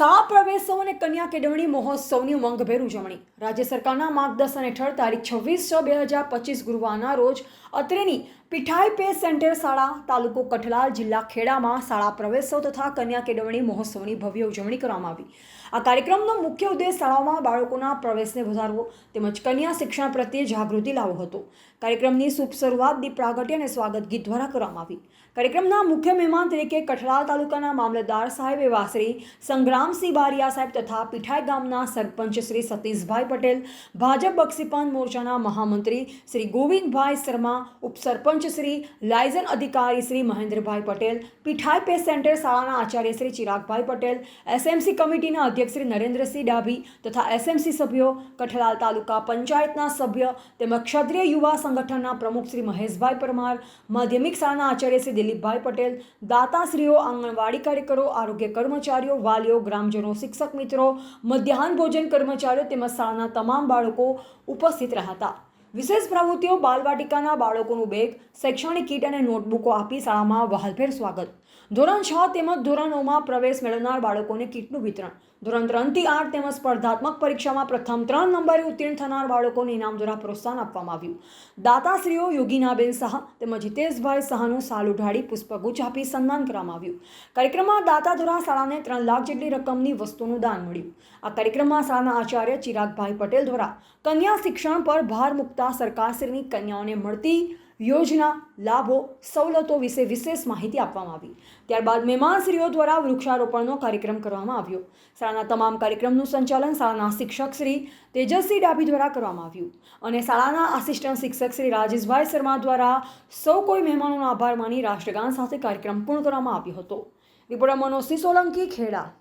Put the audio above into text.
શાળા પ્રવેશોત્સવ અને કન્યા કેળવણી મહોત્સવની ઉમંગભેર ઉજવણી. રાજ્ય સરકારના માર્ગદર્શન હેઠળ તારીખ છવ્વીસ છ બે હજાર પચીસ ગુરુવારના રોજ અત્રેની પીઠાઈ પે સેન્ટર શાળા તાલુકો કઠલાલ જિલ્લા ખેડામાં શાળા પ્રવેશો તથા કન્યા કેળવણી મહોત્સવની ભવ્ય ઉજવણી કરવામાં આવી. આ કાર્યક્રમનો મુખ્ય ઉદ્દેશ શાળાઓમાં બાળકોના પ્રવેશને વધારવો તેમજ કન્યા શિક્ષણ પ્રત્યે જાગૃતિ લાવવો હતો. કાર્યક્રમની શુભ શરૂઆત દીપ પ્રાગટ્ય અને સ્વાગત ગીત દ્વારા કરવામાં આવી. કાર્યક્રમના મુખ્ય મહેમાન તરીકે કઠલાલ તાલુકાના મામલતદાર સાહેબ એવા શ્રી સંગ્રામસિંહ બારિયા સાહેબ તથા પીઠાઈ ગામના સરપંચ શ્રી સતીશભાઈ પટેલ, ભાજપ બક્ષીપાન મોરચાના મહામંત્રી શ્રી ગોવિંદભાઈ શર્મા, ઉપસરપંચ શ્રી લાયઝન અધિકારી શ્રી મહેન્દ્રભાઈ પટેલ, પીઠાઈ પે સેન્ટર શાળાના આચાર્ય શ્રી ચિરાગભાઈ પટેલ, એસએમસી કમિટીના અધ્યક્ષ શ્રી નરેન્દ્રસિંહ ડાભી તથા એસએમસી સભ્યો, કઠલાલ તાલુકા પંચાયતના સભ્ય તેમજ ક્ષત્રિય યુવા સંગઠનના પ્રમુખ શ્રી મહેશભાઈ પરમાર, માધ્યમિક શાળાના આચાર્ય શ્રી દિલીપભાઈ પટેલ, દાતાશ્રીઓ, આંગણવાડી કાર્યકરો, આરોગ્ય કર્મચારીઓ, વાલીઓ, ગ્રામજનો, શિક્ષક મિત્રો, મધ્યાહન ભોજન કર્મચારીઓ તેમજ શાળાના તમામ બાળકો ઉપસ્થિત રહ્યા હતા. વિશેષ પ્રવૃત્તિઓ બાલવાટિકાના બાળકોનું બેગ, શૈક્ષણિક કીટ અને નોટબુકો આપી શાળામાં વહાલભેર સ્વાગત. ધોરણ છ તેમજ ધોરણોમાં પ્રવેશ મેળવનાર બાળકોને કીટનું વિતરણ. ધોરણ ત્રણથી આઠ તેમજ સ્પર્ધાત્મક પરીક્ષામાં પ્રથમ ત્રણ નંબરે ઉત્તીર્ણ થનાર બાળકોને ઇનામ દ્વારા પ્રોત્સાહન આપવામાં આવ્યું. દાતાશ્રીઓ યોગીનાબેન શાહ તેમજ હિતેશભાઈ શાહનું સાલ ઉઢાડી પુષ્પગુચ્છ આપી સન્માન કરવામાં આવ્યું. કાર્યક્રમમાં દાતા દ્વારા શાળાને ત્રણ લાખ જેટલી રકમની વસ્તુનું દાન મળ્યું. આ કાર્યક્રમમાં શાળાના આચાર્ય ચિરાગભાઈ પટેલ દ્વારા કન્યા શિક્ષણ પર ભાર મૂકતા સરકારશ્રીની કન્યાઓને મળતી યોજના, લાભો, સવલતો વિશે વિશેષ માહિતી આપવામાં આવી. ત્યારબાદ મહેમાનશ્રીઓ દ્વારા વૃક્ષારોપણનો કાર્યક્રમ કરવામાં આવ્યો. શાળાના તમામ કાર્યક્રમનું સંચાલન શાળાના શિક્ષક શ્રી તેજસ્વી ડાભી દ્વારા કરવામાં આવ્યું. અને શાળાના આસિસ્ટન્ટ શિક્ષક શ્રી રાજેશભાઈ શર્મા દ્વારા સૌ કોઈ મહેમાનોનો આભાર માની રાષ્ટ્રગાન સાથે કાર્યક્રમ પૂર્ણ કરવામાં આવ્યો હતો. રિપોર્ટર મનોજ સોલંકી ખેડા.